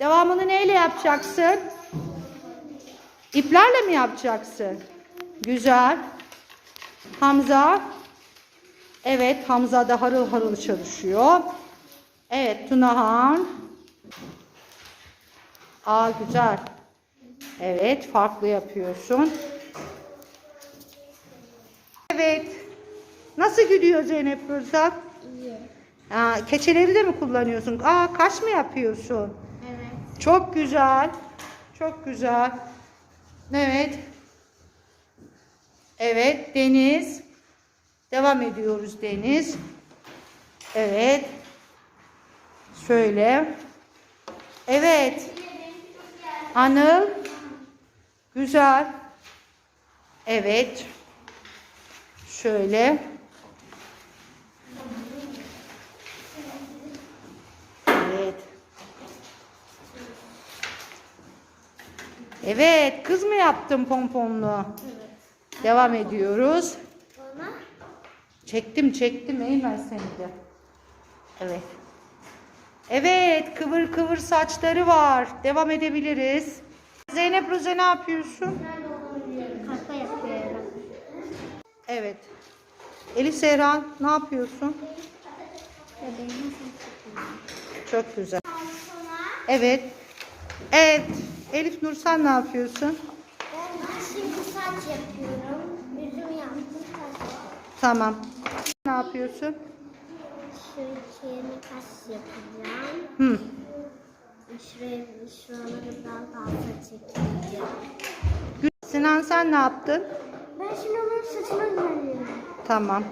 Devamını neyle yapacaksın? İplerle mi yapacaksın? Güzel. Hamza. Evet Hamza da harıl harıl çalışıyor. Evet Tunahan. Aa güzel. Evet farklı yapıyorsun. Evet. Nasıl gidiyor Zeynep Rıza? İyi. Aa, keçeleri de mi kullanıyorsun? Aa kaş mı yapıyorsun? Çok güzel. Çok güzel. Evet. Evet Deniz. Devam ediyoruz Deniz. Evet. Şöyle. Evet. Anıl. Güzel. Evet. Şöyle. Evet. Evet, kız mı yaptın pomponlu? Devam ediyoruz. Bana Çektim, çektim. Eğmez seni de. Evet. Evet, kıvır kıvır saçları var. Devam edebiliriz. Zeynep Ruze ne yapıyorsun? kaka yapıyorum. Evet. Elif Seyran ne yapıyorsun? Çok güzel. Evet. Evet. Elif Nur sen ne yapıyorsun? Ben şimdi saç yapıyorum. Yüzüm yaptım saç yapıyorum. Tamam. Ne yapıyorsun? Şu içine kaş yapacağım. Hı. Şuraya, şuraları biraz fazla çekeceğim. Sinan sen ne yaptın? Ben şimdi onun saçını düzenliyorum. Tamam.